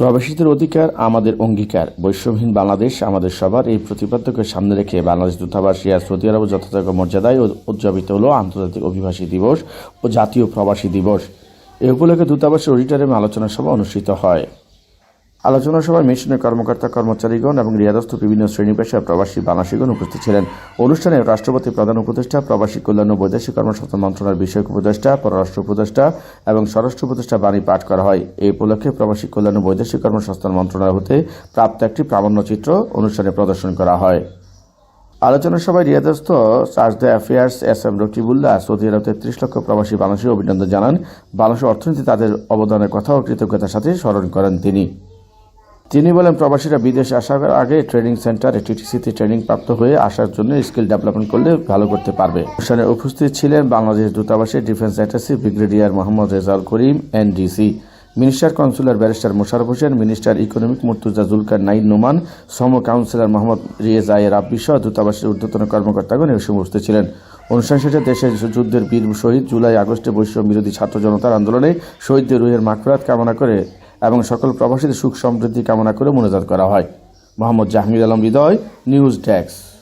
প্রবাসীদের অধিকার আমাদের অঙ্গীকার। বৈষম্যহীন বাংলাদেশ আমাদের সবার। এই প্রতিপাদ্যকে সামনে রেখে বাংলাদেশ দূতাবাস ইয়ার সৌদি আরব যথাযথ মর্যাদায় উদযাপিত হল আন্তর্জাতিক অভিবাসী দিবস ও জাতীয় প্রবাসী দিবস। এ উপলক্ষে দূতাবাসের অডিটারিয়ামে আলোচনা সভা অনুষ্ঠিত হয়। আলোচনা সভায় মিশনের কর্মকর্তা, কর্মচারীগণ এবং রিয়াদস্থ বিভিন্ন শ্রেণি পেশার প্রবাসী বাংলাদেশিগণ উপস্থিত ছিলেন। অনুষ্ঠানে রাষ্ট্রপতি প্রধান উপদেষ্টা, প্রবাসী কল্যাণ ও বৈদেশিক কর্মসংস্থান মন্ত্রণালয়ের বিষয়ক উপদেষ্টা, পররাষ্ট্র উপদেষ্টা এবং স্বরাষ্ট্র উপদেষ্টা বাণী পাঠ করা হয়। এই উপলক্ষে প্রবাসী কল্যাণ ও বৈদেশিক কর্মসংস্থান মন্ত্রণালয় হতে প্রাপ্ত একটি প্রামাণ্যচিত্র অনুষ্ঠানে প্রদর্শন করা হয়। আলোচনা সভায় রিয়াদস্থ chargé d'affaires S M Rakibullah Saudi Arab তেত্রিশ লক্ষ প্রবাসী বাংলাদেশী অভিনন্দন জানান। বাংলাদেশের অর্থনীতি তাদের অবদানের কথা ও কৃতজ্ঞতার সাথে স্মরণ করেন তিনি। তিনি বলেন, প্রবাসীরা বিদেশে আসার আগে ট্রেনিং সেন্টারে টিটিসিতে ট্রেনিং প্রাপ্ত হয়ে আসার জন্য স্কিল ডেভেলপমেন্ট করলে ভালো করতে পারবে। অনুষ্ঠানে উপস্থিত ছিলেন বাংলাদেশ দূতাবাসের defence attaché brigadier Mohammad Rezaul Karim, NDC. Minister consular barrister Mosharraf Hossain, minister economic Murtuza Zulkar Nain Noman, সম কাউন্সিলর মোহাম্মদ রিয়েজ আয়ের রাব্বি সহ দূতাবাসের ঊর্ধ্বতন কর্মকর্তাগণ এ সময় উপস্থিত ছিলেন। অনুষ্ঠান শেষে দেশের যুদ্ধের বীর শহীদ জুলাই আগস্টে বৈষম্য বিরোধী ছাত্র জনতার আন্দোলনে শহীদদের রুহের মাকফরাত কামনা করে এবং সকল প্রবাসীদের সুখ সমৃদ্ধি কামনা করে মনোজাত করা হয়। Mohammad Jahangir Alam Hridoy, news desk.